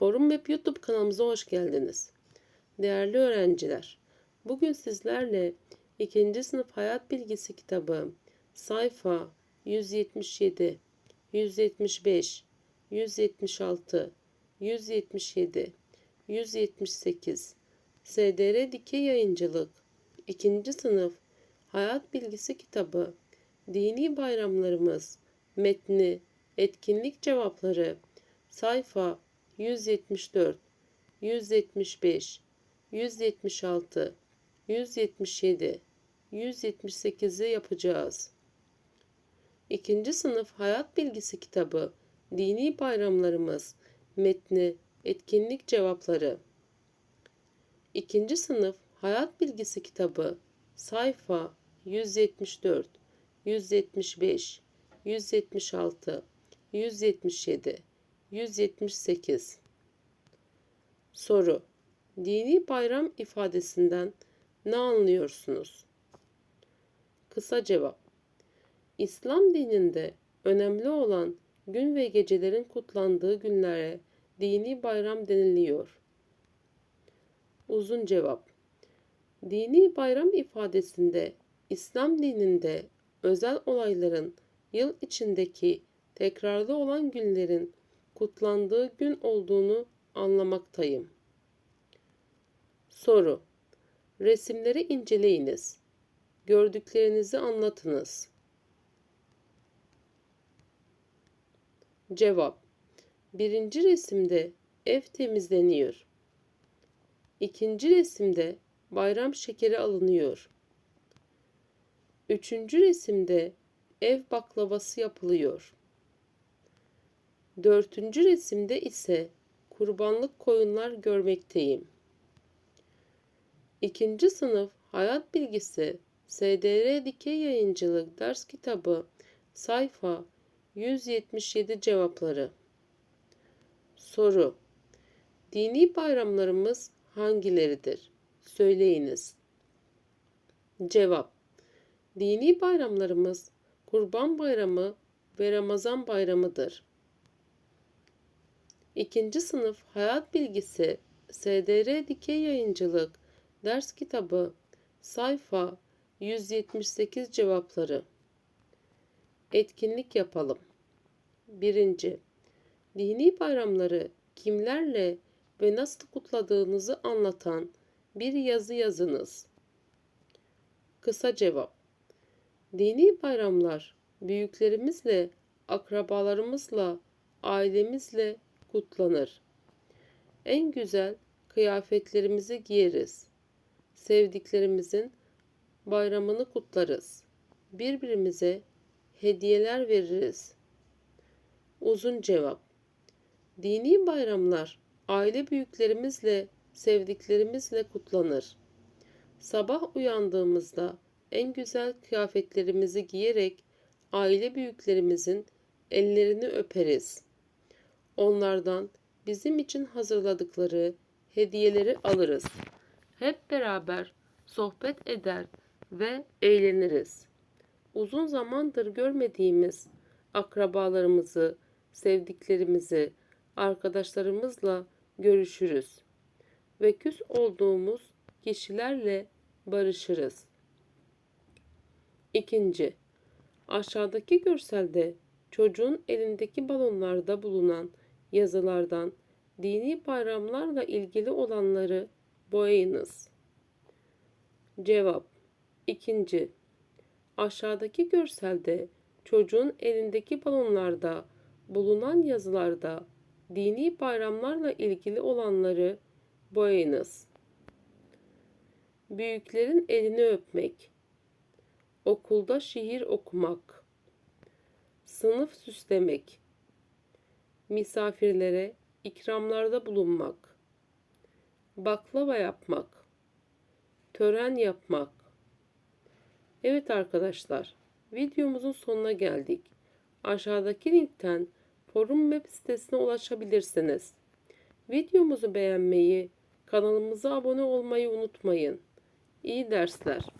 Forum Map YouTube kanalımıza hoş geldiniz. Değerli öğrenciler, bugün sizlerle 2. sınıf hayat bilgisi kitabı sayfa 177, 175, 176, 177, 178, SDR Dikey Yayıncılık 2. sınıf hayat bilgisi kitabı Dini bayramlarımız metni etkinlik cevapları sayfa 174, 175, 176, 177, 178'i yapacağız. İkinci sınıf hayat bilgisi kitabı Dini bayramlarımız metni etkinlik cevapları. İkinci sınıf hayat bilgisi kitabı sayfa 174, 175, 176, 177, 178 Soru Dini bayram ifadesinden ne anlıyorsunuz? Kısa cevap İslam dininde önemli olan gün ve gecelerin kutlandığı günlere dini bayram deniliyor. Uzun cevap Dini bayram ifadesinde İslam dininde özel olayların yıl içindeki tekrarlı olan günlerin kutlandığı gün olduğunu anlamaktayım. Soru Resimleri inceleyiniz. Gördüklerinizi anlatınız. Cevap Birinci resimde ev temizleniyor. İkinci resimde bayram şekeri alınıyor. Üçüncü resimde ev baklavası yapılıyor. Dördüncü resimde ise kurbanlık koyunlar görmekteyim. İkinci sınıf hayat bilgisi SDR Dikey Yayıncılık ders kitabı sayfa 177 cevapları. Soru Dini bayramlarımız hangileridir? Söyleyiniz. Cevap Dini bayramlarımız Kurban Bayramı ve Ramazan Bayramıdır. İkinci sınıf hayat bilgisi SDR Dikey Yayıncılık ders kitabı sayfa 178 cevapları. Etkinlik yapalım. Birinci, dini bayramları kimlerle ve nasıl kutladığınızı anlatan bir yazı yazınız. Kısa cevap. Dini bayramlar büyüklerimizle, akrabalarımızla, ailemizle kutlanır. En güzel kıyafetlerimizi giyeriz. Sevdiklerimizin bayramını kutlarız. Birbirimize hediyeler veririz. Uzun cevap. Dini bayramlar aile büyüklerimizle, sevdiklerimizle kutlanır. Sabah uyandığımızda en güzel kıyafetlerimizi giyerek aile büyüklerimizin ellerini öperiz. Onlardan bizim için hazırladıkları hediyeleri alırız. Hep beraber sohbet eder ve eğleniriz. Uzun zamandır görmediğimiz akrabalarımızı, sevdiklerimizi, arkadaşlarımızla görüşürüz ve küs olduğumuz kişilerle barışırız. İkinci, aşağıdaki görselde çocuğun elindeki balonlarda bulunan yazılardan dini bayramlarla ilgili olanları boyayınız. Cevap İkinci Aşağıdaki görselde çocuğun elindeki balonlarda bulunan yazılarda dini bayramlarla ilgili olanları boyayınız. Büyüklerin elini öpmek, okulda şiir okumak, sınıf süslemek, misafirlere ikramlarda bulunmak, baklava yapmak, tören yapmak. Evet arkadaşlar, videomuzun sonuna geldik. Aşağıdaki linkten forum web sitesine ulaşabilirsiniz. Videomuzu beğenmeyi, kanalımıza abone olmayı unutmayın. İyi dersler.